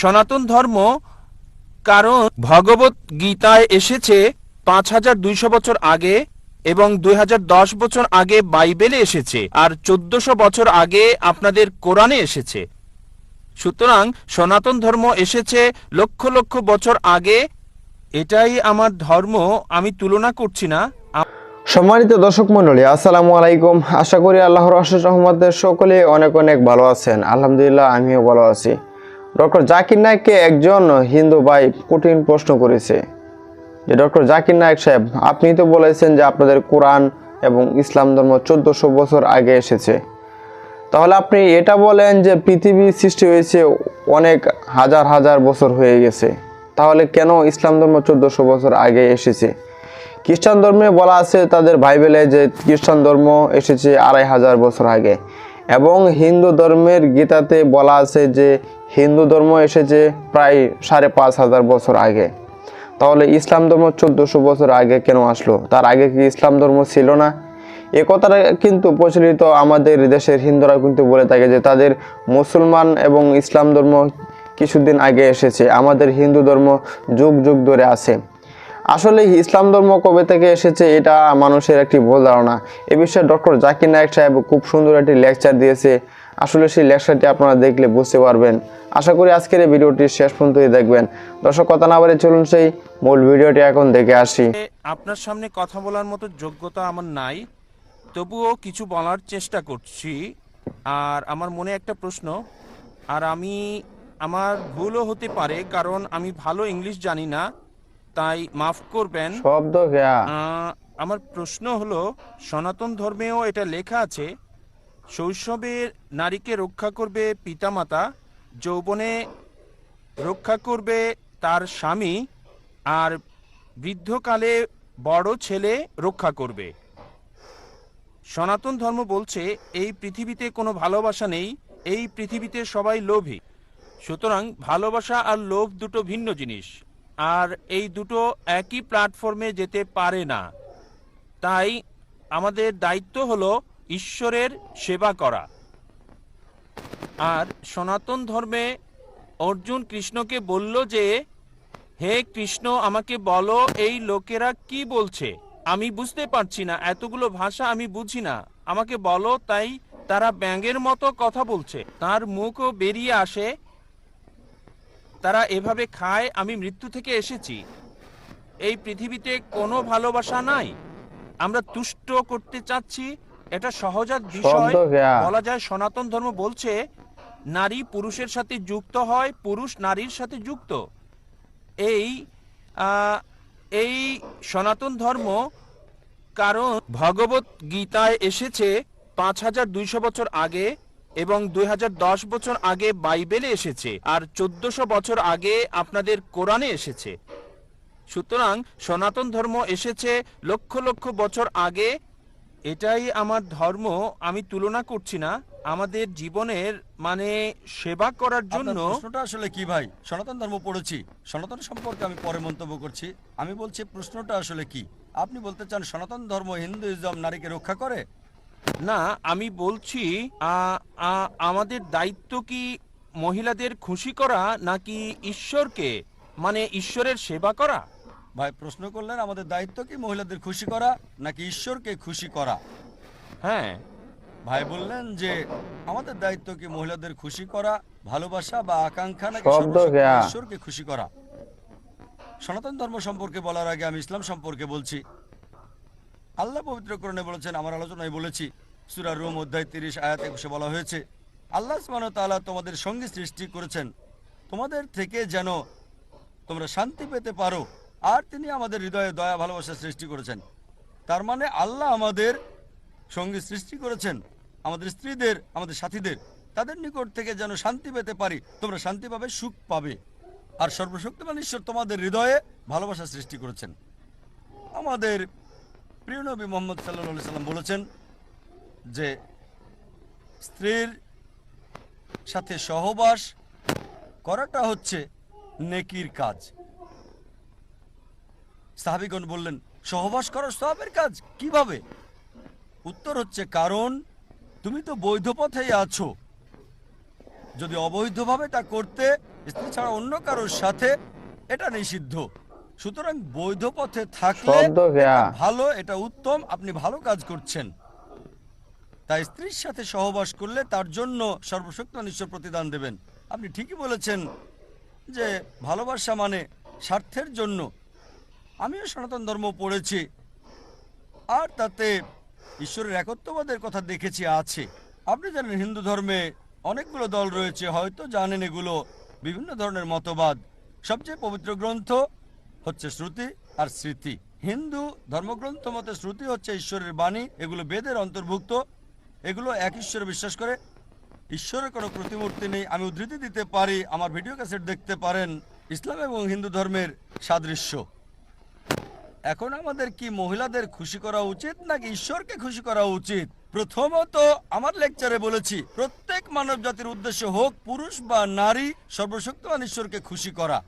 সনাতন ধর্ম, কারণ ভগবত গীতায় এসেছে পাঁচ হাজার দুইশো বছর আগে এবং দুই হাজার দশ বছর আগে বাইবেলে এসেছে আর চোদ্দশো বছর আগে আপনাদের কোরআনে এসেছে। সুতরাং সনাতন ধর্ম এসেছে লক্ষ লক্ষ বছর আগে। এটাই আমার ধর্ম, আমি তুলনা করছি না। সম্মানিত দর্শক মন্ডলী আসসালামু আলাইকুম। আশা করি আল্লাহর রহমতের সকলে অনেক অনেক ভালো আছেন। আলহামদুলিল্লাহ, আমিও ভালো আছি। ডক্টর জাকির নায়ককে একজন হিন্দু ভাই কঠিন প্রশ্ন করেছে। যে ডক্টর জাকির নায়েক সাহেব, আপনি তো বলেছেন যে আপনাদের কোরআন এবং ইসলাম ধর্ম চোদ্দশো বছর আগে এসেছে। তাহলে আপনি এটা বলেন যে পৃথিবী সৃষ্টি হয়েছে অনেক হাজার হাজার বছর হয়ে গেছে। তাহলে কেন ইসলাম ধর্ম চোদ্দশো বছর আগে এসেছে? খ্রিস্টান ধর্মে বলা আছে তাদের বাইবেলে যে খ্রিস্টান ধর্ম এসেছে আড়াই হাজার বছর আগে। এবং হিন্দু ধর্মের গীতাতে বলা আছে যে হিন্দু ধর্ম এসেছে প্রায় সাড়ে পাঁচ হাজার বছর আগে। তাহলে ইসলাম ধর্ম চোদ্দশো বছর আগে কেন আসলো? তার আগে কি ইসলাম ধর্ম ছিল না? এ কথাটা কিন্তু প্রচলিত আমাদের দেশের হিন্দুরা কিন্তু বলে থাকে যে তাদের মুসলমান এবং ইসলাম ধর্ম কিছুদিন আগে এসেছে। আমাদের হিন্দু ধর্ম যুগ যুগ ধরে আছে। আসলে ইসলাম ধর্ম কবে থেকে এসেছে এটা মানুষের একটি ভুল ধারণা। এ বিষয়ে ডক্টর জাকির নায়ক সাহেব খুব সুন্দর একটি লেকচার দিয়েছে। আসলে সেই লেকচারটি আপনারা দেখলে বুঝতে পারবেন। আশা করি আজকের এই ভিডিওটি শেষ পর্যন্তই দেখবেন। দর্শক, কথা না বলে চলুন সেই মূল ভিডিওটি এখন দেখে আসি। আপনার সামনে কথা বলার মতো যোগ্যতা আমার নাই। তবুও কিছু বলার চেষ্টা করছি। আর আমার মনে একটা প্রশ্ন, আর আমি, আমার ভুলও হতে পারে, কারণ আমি ভালো ইংলিশ জানি না। তাই মাফ করবেন। শব্দ আমার প্রশ্ন হলো সনাতন ধর্মেও এটা লেখা আছে শৈশবে নারীকে রক্ষা করবে পিতামাতা যৌবনে রক্ষা করবে তার স্বামী আর বৃদ্ধকালে বড় ছেলে রক্ষা করবে। সনাতন ধর্ম বলছে এই পৃথিবীতে কোনো ভালোবাসা নেই এই পৃথিবীতে সবাই লোভী। সুতরাং ভালোবাসা আর লোভ দুটো ভিন্ন জিনিস। আর এই দুটো একই প্ল্যাটফর্মে যেতে পারে না। তাই আমাদের দায়িত্ব হলো ঈশ্বরের সেবা করা। আর সনাতন ধর্মে অর্জুন কৃষ্ণকে বলল যে, হে কৃষ্ণ, আমাকে বলো, এই লোকেরা কি বলছে? আমি বুঝতে পারছি না, এতগুলো ভাষা আমি বুঝি না। আমাকে বলো, তাই তারা ব্যাঙের মতো কথা বলছে। তার মুখও বেরিয়ে আসে তারা এভাবে খায় আমি মৃত্যু থেকে এসেছি। এই পৃথিবীতে কোনো ভালোবাসা নাই। আমরা তুষ্ট করতে চাচ্ছি এটা সহজাত বিষয়। বলা যায় সনাতন ধর্ম বলছে নারী পুরুষের সাথে যুক্ত হয় পুরুষ নারীর সাথে যুক্ত। এই আহ, এই সনাতন ধর্ম কারণ ভগবত গীতায় এসেছে পাঁচ হাজার দুইশো বছর আগে। এবং দুই হাজার দশ বছর আগে বাইবেলে এসেছে আর চোদ্দশো বছর আগে আপনাদের কোরআনে এসেছে। সুতরাং সনাতন ধর্ম এসেছে লক্ষ লক্ষ বছর আগে। এটাই আমার ধর্ম আমি তুলনা করছি না। আমাদের জীবনের মানে সেবা করার জন্য প্রশ্নটা আসলে কি ভাই? সনাতন ধর্ম পড়েছি। সনাতন সম্পর্কে আমি পরে মন্তব্য করছি। আমি বলছি প্রশ্নটা আসলে কি? আপনি বলতে চান সনাতন ধর্ম হিন্দুইজম নারীকে রক্ষা করে? না আমি বলছি আমাদের দায়িত্ব কি মহিলাদের খুশি করা নাকি ঈশ্বরকে? মানে ঈশ্বরের সেবা করা? ভাই প্রশ্ন করলেন আমাদের দায়িত্ব কি মহিলাদের খুশি করা নাকি ঈশ্বরকে খুশি করা? হ্যাঁ। ভাই বললেন যে আমাদের দায়িত্ব কি মহিলাদের খুশি করা ভালোবাসা বা আকাঙ্ক্ষা নাকি। ঈশ্বরকে খুশি করা? সনাতন ধর্ম সম্পর্কে বলার আগে আমি ইসলাম সম্পর্কে বলছি। আল্লাহ পবিত্রকরণে বলেছেন, আমার আলোচনায় বলেছি, সূরা রোম অধ্যায় তিরিশ, আয়াত একুশে বলা হয়েছে, আল্লাহ ওয়া তোমাদের সঙ্গে সৃষ্টি করেছেন। তোমাদের থেকে যেন তোমরা শান্তি পেতে পারো, আর তিনি আমাদের হৃদয়ে দয়া, ভালোবাসা সৃষ্টি করেছেন। তার মানে আল্লাহ আমাদের সঙ্গী সৃষ্টি করেছেন। আমাদের স্ত্রীদের, আমাদের সাথীদের, তাদের নিকট থেকে যেন শান্তি পেতে পারি, তোমরা শান্তি পাবে সুখ পাবে। আর সর্বশক্তিমান ঈশ্বর তোমাদের হৃদয়ে ভালোবাসা সৃষ্টি করেছেন। আমাদের প্রিয় নবী মোহাম্মদ সাল্লা সাল্লাম বলেছেন যে স্ত্রীর সাথে সহবাস করাটা হচ্ছে নেকির কাজ। সাহাবিগণ বললেন, সহবাস করা সবের কাজ কীভাবে? উত্তর হচ্ছে, কারণ তুমি তো বৈধ পথেই আছো। যদি অবৈধভাবে তা করতে স্ত্রী ছাড়া অন্য কারোর সাথে, এটা নিষিদ্ধ। সুতরাং বৈধ পথে থাকলে ভালো এটা উত্তম আপনি ভালো কাজ করছেন। তাই স্ত্রীর সাথে সহবাস করলে তার জন্য সর্বশক্ত ঈশ্বর প্রতিদান দেবেন। আপনি ঠিকই বলেছেন যে ভালোবাসা মানে স্বার্থের জন্য। আমিও সনাতন ধর্ম পড়েছি। আর তাতে ঈশ্বরের একত্ববাদের কথা দেখেছি আছে। আপনি জানেন হিন্দু ধর্মে অনেকগুলো দল রয়েছে হয়তো জানেন এগুলো বিভিন্ন ধরনের মতবাদ। সবচেয়ে পবিত্র গ্রন্থ হচ্ছে শ্রুতি আর স্মৃতি। হিন্দু ধর্মগ্রন্থ মতে শ্রুতি হচ্ছে ঈশ্বরের বাণী, এগুলো বেদের অন্তর্ভুক্ত। এগুলো এক ঈশ্বরে বিশ্বাস করে। ঈশ্বরের কোনো প্রতিমূর্তি নেই, আমি উদ্ধৃতি দিতে পারি, আমার ভিডিও ক্যাসেট দেখতে পারেন। ইসলাম এবং হিন্দু ধর্মের সাদৃশ্য। এখন আমাদের কি মহিলাদের খুশি করা উচিত, নাকি ঈশ্বরকে খুশি করা উচিত? প্রথমত আমার লেকচারে বলেছি, প্রত্যেক মানব জাতির উদ্দেশ্য হোক, পুরুষ বা নারী, সর্বশক্তিমান ঈশ্বরকে খুশি করা।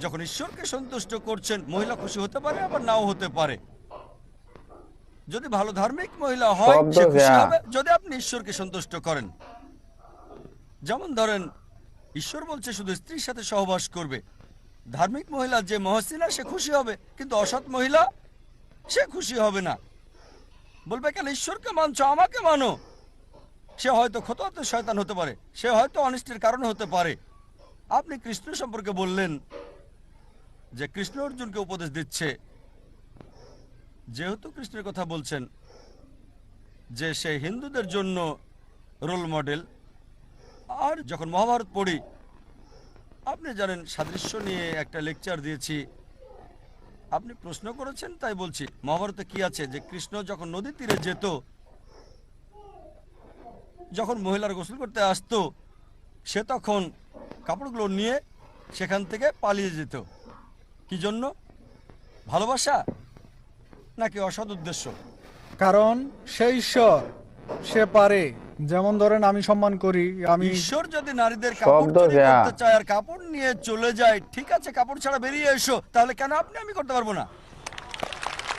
যখন ঈশ্বরকে সন্তুষ্ট করছেন মহিলা খুশি হতে পারে আবার নাও হতে পারে। যদি ভালো ধার্মিক মহিলা হয় সে খুশি হবে যদি আপনি ঈশ্বরকে সন্তুষ্ট করেন। যেমন ধরেন ঈশ্বর বলছে শুধু স্ত্রীর সাথে সহবাস করবে। ধার্মিক মহিলা যে মহসিনা সে খুশি হবে। কিন্তু অসৎ মহিলা সে খুশি হবে না। বলবে কেন ঈশ্বরকে মানছো? আমাকে মানো। সে হয়তো ক্ষত শয়তান হতে পারে। সে হয়তো অনিষ্টের কারণ হতে পারে। আপনি কৃষ্ণ সম্পর্কে বললেন যে কৃষ্ণ অর্জুনকে উপদেশ দিচ্ছে। যেহেতু কৃষ্ণের কথা বলছেন যে সে হিন্দুদের জন্য রোল মডেল আর যখন মহাভারত পড়ি, আপনি জানেন সাদৃশ্য নিয়ে একটা লেকচার দিয়েছি। আপনি প্রশ্ন করেছেন, তাই বলছি, মহাভারতে কি আছে? যে কৃষ্ণ যখন নদী তীরে যেত, যখন মহিলার গোসল করতে আসতো, সে তখন কাপড়গুলো নিয়ে সেখান থেকে পালিয়ে যেত। কি জন্য? ভালোবাসা নাকি অসৎ উদ্দেশ্য? কারণ সে ঈশ্বর সে পারে। যেমন ধরেন আমি সম্মান করি আমি ঈশ্বর যদি নারীদের কাপড় চুরি করতে চায় আর কাপড় নিয়ে চলে যায় ঠিক আছে কাপড় ছাড়া বেরিয়ে এসো তাহলে কেন আপনি আমি করতে পারব না?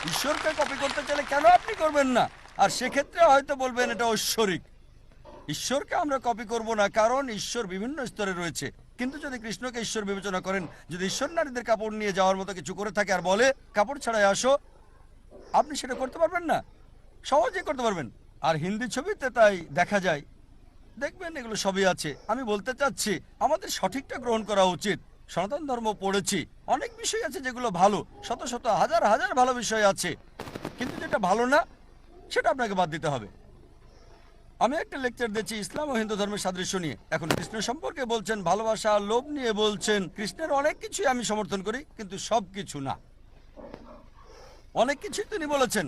ঈশ্বরকে কপি করতে চাইলে কেন আপনি করবেন না? আর সেক্ষেত্রে হয়তো বলবেন এটা ঐশ্বরিক। ঈশ্বরকে আমরা কপি করব না কারণ ঈশ্বর বিভিন্ন স্তরে রয়েছে। কিন্তু যদি কৃষ্ণকে ঈশ্বর বিবেচনা করেন, যদি ঈশ্বর নারীদের কাপড় নিয়ে যাওয়ার মতো কিছু করে থাকে আর বলে, কাপড় ছাড়াই আসো, আপনি সেটা করতে পারবেন না। সহজেই করতে পারবেন। আর হিন্দি ছবিতে তাই দেখা যায়। দেখবেন এগুলো সবই আছে। আমি বলতে চাচ্ছি, আমাদের সঠিকটা গ্রহণ করা উচিত। সনাতন ধর্ম পড়েছি। অনেক বিষয় আছে যেগুলো ভালো। শত শত, হাজার হাজার ভালো বিষয় আছে। কিন্তু যেটা ভালো না, সেটা আপনাকে বাদ দিতে হবে। আমি একটা লেকচার দিচ্ছি ইসলাম ও হিন্দু ধর্মের সাদৃশ্য নিয়ে। এখন কৃষ্ণ সম্পর্কে বলছেন ভালোবাসা লোভ নিয়ে বলছেন। কৃষ্ণের অনেক কিছুই আমি সমর্থন করি কিন্তু সব কিছু না। অনেক কিছুই তিনি বলেছেন।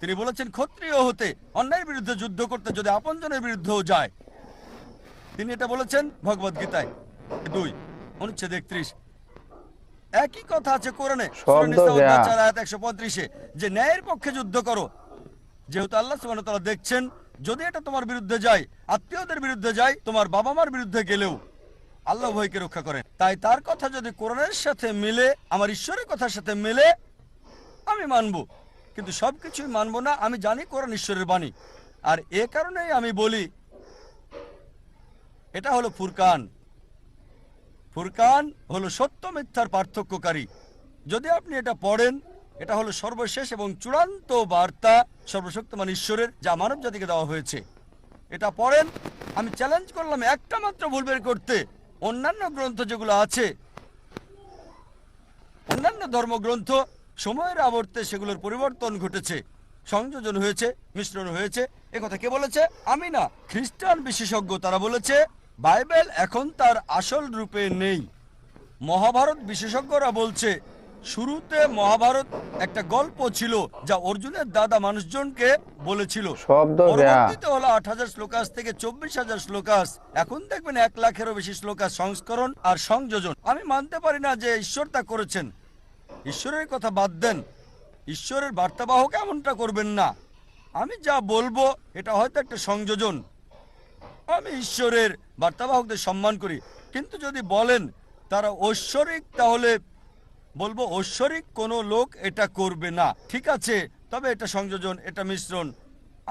তিনি বলেছেন ক্ষত্রিয় হতে অন্যায়ের বিরুদ্ধে যুদ্ধ করতে যদি আপনজনের বিরুদ্ধেও যায়। তিনি এটা বলেছেন ভগবদ গীতায়। দুই অনুচ্ছেদ একত্রিশ। একই কথা আছে কোরআনে একশো পঁয়ত্রিশে যে ন্যায়ের পক্ষে যুদ্ধ করো। যেহেতু আল্লাহ তাআলা দেখছেন যদি এটা তোমার বিরুদ্ধে যায়, আত্মীয়দের বিরুদ্ধে যায়, তোমার বাবা মার বিরুদ্ধে গেলেও আল্লাহ ভয়কে রক্ষা করেন। তাই তার কথা যদি কোরআনের সাথে মিলে, আমার ঈশ্বরের কথার সাথে মিলে, আমি মানব। কিন্তু সব কিছুই মানবো না, আমি জানি কোরআন ঈশ্বরের বাণী। আর এ কারণেই আমি বলি, এটা হলো ফুরকান। ফুরকান হলো সত্য মিথ্যার পার্থক্যকারী। যদি আপনি এটা পড়েন এটা হলো সর্বশেষ এবং চূড়ান্ত বার্তা সর্বশক্তিমান ঈশ্বরের, যা মানব জাতিকে দেওয়া হয়েছে। এটা পড়েন, আমি চ্যালেঞ্জ করলাম একটা মাত্র ভুল বের করতে। অন্যান্য গ্রন্থ যেগুলো আছে, অন্যান্য ধর্মগ্রন্থ, সময়ের আবর্তে সেগুলোর পরিবর্তন ঘটেছে, সংযোজন হয়েছে, মিশ্রণ হয়েছে। কথা কে বলেছে? আমি না, খ্রিস্টান বিশেষজ্ঞ, তারা বলেছে, বাইবেল এখন তার আসল রূপে নেই। মহাভারত বিশেষজ্ঞরা বলছে শুরুতে মহাভারত একটা গল্প ছিল যা অর্জুনের দাদা মানুষজনকে বলেছিল। শব্দ পরবর্তীতে হলো আট হাজার শ্লোকাস থেকে চব্বিশ হাজার শ্লোকাস। এখন দেখবেন এক লাখেরও বেশি শ্লোকাস সংস্করণ আর সংযোজন। আমি মানতে পারি না যে ঈশ্বর তা করেছেন। ঈশ্বরের কথা বাদ দেন। ঈশ্বরের বার্তাবাহক এমনটা করবেন না? আমি যা বলব এটা হয়তো একটা সংযোজন। আমি ঈশ্বরের বার্তাবাহকদের সম্মান করি। কিন্তু যদি বলেন তারা ঐশ্বরিক তাহলে বলব ঐশ্বরিক, কোনো লোক এটা করবে না। ঠিক আছে, তবে এটা সংযোজন, এটা মিশ্রণ।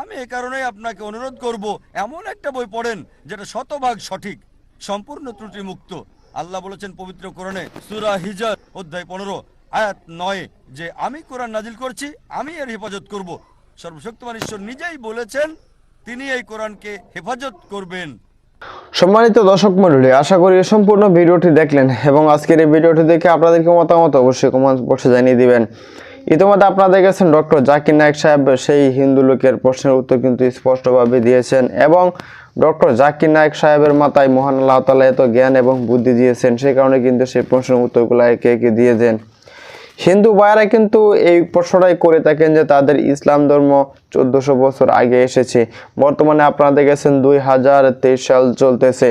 আমি এ কারণেই আপনাকে অনুরোধ করব, এমন একটা বই পড়েন যেটা শতভাগ সঠিক, সম্পূর্ণ ত্রুটি মুক্ত আল্লাহ বলেছেন পবিত্র কোরআনে সুরা হিজর, অধ্যায় পনেরো, আয়াত নয়, যে আমি কোরআন নাজিল করছি, আমি এর হেফাজত করব। সর্বশক্তিমান ঈশ্বর নিজেই বলেছেন, তিনি এই কোরআনকে হেফাজত করবেন। সম্মানিত দর্শক মন্ডলী আশা করি সম্পূর্ণ ভিডিওটি দেখলেন এবং আজকের এই ভিডিওটি দেখে আপনাদেরকে মতামত অবশ্যই কমেন্ট বক্সে জানিয়ে দিবেন। ইতিমধ্যে আপনারা দেখেছেন ডক্টর জাকির নায়ক সাহেব, সেই হিন্দু লোকের প্রশ্নের উত্তর কিন্তু স্পষ্টভাবে দিয়েছেন এবং ডক্টর জাকির নায়ক সাহেবের মাথায় মহান আল্লাহ তালা এত জ্ঞান এবং বুদ্ধি দিয়েছেন সেই কারণে কিন্তু সেই প্রশ্নের উত্তরগুলো একে একে দিয়েছেন হিন্দু ভাইয়েরা কিন্তু এই প্রশ্নটাই করে থাকেন যে তাদের ইসলাম ধর্ম চোদ্দশো বছর আগে এসেছে। বর্তমানে আপনারা দেখেছেন দুই হাজার তেইশ সাল চলতেছে।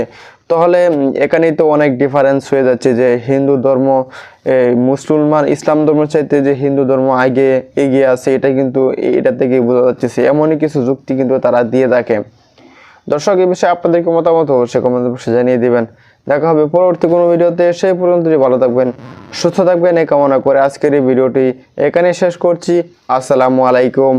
তাহলে এখানেই তো অনেক ডিফারেন্স হয়ে যাচ্ছে যে হিন্দু ধর্ম এই, মুসলমান ইসলাম ধর্ম চাইতে যে হিন্দু ধর্ম আগে এগিয়ে আছে এটা কিন্তু এটা থেকেই বোঝা যাচ্ছে। এমনই কিছু যুক্তি কিন্তু তারা দিয়ে থাকে। দর্শক এই বিষয়ে আপনাদেরকে মতামত অবশ্যই কমেন্ট বক্সে জানিয়ে দিবেন। দেখা হবে পরবর্তী কোনো ভিডিওতে। সেই পর্যন্তই ভালো থাকবেন, সুস্থ থাকবেন। এই কামনা করে আজকের এই ভিডিওটি এখানে শেষ করছি। আসসালামু আলাইকুম।